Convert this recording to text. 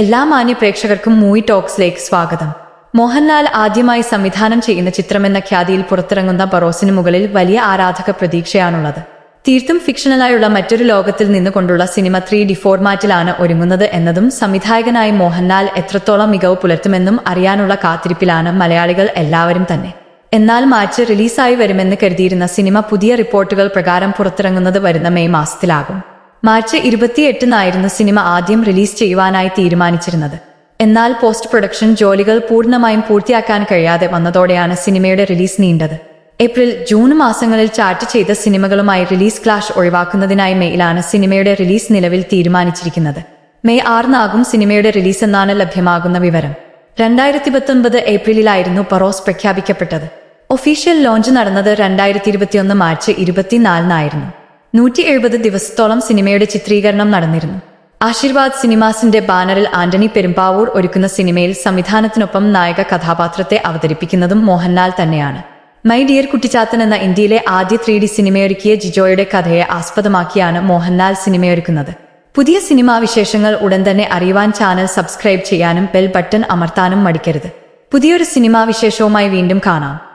എല്ലാ മാന്യ പ്രേക്ഷകർക്കും മൂവി ടോക്സിലേക്ക് സ്വാഗതം. മോഹൻലാൽ ആദ്യമായി സംവിധാനം ചെയ്യുന്ന ചിത്രമെന്ന ഖ്യാതിയിൽ പുറത്തിറങ്ങുന്ന ബറോസിന് മുകളിൽ വലിയ ആരാധക പ്രതീക്ഷയാണുള്ളത്. തീർത്തും ഫിക്ഷണലായുള്ള മറ്റൊരു ലോകത്തിൽ നിന്നുകൊണ്ടുള്ള സിനിമ ത്രീ ഡി ഫോർമാറ്റിലാണ് ഒരുങ്ങുന്നത് എന്നതും സംവിധായകനായി മോഹൻലാൽ എത്രത്തോളം മികവ് പുലർത്തുമെന്നും അറിയാനുള്ള കാത്തിരിപ്പിലാണ് മലയാളികൾ എല്ലാവരും തന്നെ. എന്നാൽ മാർച്ച് റിലീസായി വരുമെന്ന് കരുതിയിരുന്ന സിനിമ പുതിയ റിപ്പോർട്ടുകൾ പ്രകാരം പുറത്തിറങ്ങുന്നത് വരുന്ന മെയ് മാസത്തിലാകും. മാർച്ച് ഇരുപത്തിയെട്ടിനായിരുന്നു സിനിമ ആദ്യം റിലീസ് ചെയ്യുവാനായി തീരുമാനിച്ചിരുന്നത്. എന്നാൽ പോസ്റ്റ് പ്രൊഡക്ഷൻ ജോലികൾ പൂർണമായും പൂർത്തിയാക്കാൻ കഴിയാതെ വന്നതോടെയാണ് സിനിമയുടെ റിലീസ് നീണ്ടത്. ഏപ്രിൽ ജൂൺ മാസങ്ങളിൽ ചാറ്റ് ചെയ്ത സിനിമകളുമായി റിലീസ് ക്ലാഷ് ഒഴിവാക്കുന്നതിനായി മെയിലാണ് സിനിമയുടെ റിലീസ് നിലവിൽ തീരുമാനിച്ചിരിക്കുന്നത്. മെയ് ആറിനാകും സിനിമയുടെ റിലീസ് എന്നാണ് ലഭ്യമാകുന്ന വിവരം. രണ്ടായിരത്തി പത്തൊൻപത് ഏപ്രിലിലായിരുന്നു പറോസ് പ്രഖ്യാപിക്കപ്പെട്ടത്. ഒഫീഷ്യൽ ലോഞ്ച് നടന്നത് രണ്ടായിരത്തി ഇരുപത്തിയൊന്ന് മാർച്ച് ഇരുപത്തിനാലിനായിരുന്നു. നൂറ്റി എഴുപത് ദിവസത്തോളം സിനിമയുടെ ചിത്രീകരണം നടന്നിരുന്നു. ആശീർവാദ് സിനിമാസിന്റെ ബാനറിൽ ആന്റണി പെരുമ്പാവൂർ ഒരുക്കുന്ന സിനിമയിൽ സംവിധാനത്തിനൊപ്പം നായക കഥാപാത്രത്തെ അവതരിപ്പിക്കുന്നതും മോഹൻലാൽ തന്നെയാണ്. മൈ ഡിയർ കുട്ടിച്ചാത്തൻ എന്ന ഇന്ത്യയിലെ ആദ്യ ത്രീ ഡി സിനിമയൊരുക്കിയ ജിജോയുടെ കഥയെ ആസ്പദമാക്കിയാണ് മോഹൻലാൽ സിനിമയൊരുക്കുന്നത്. പുതിയ സിനിമാ വിശേഷങ്ങൾ ഉടൻ തന്നെ അറിയുവാൻ ചാനൽ സബ്സ്ക്രൈബ് ചെയ്യാനും ബെൽ ബട്ടൺ അമർത്താനും മടിക്കരുത്. പുതിയൊരു സിനിമാ വിശേഷവുമായി വീണ്ടും കാണാം.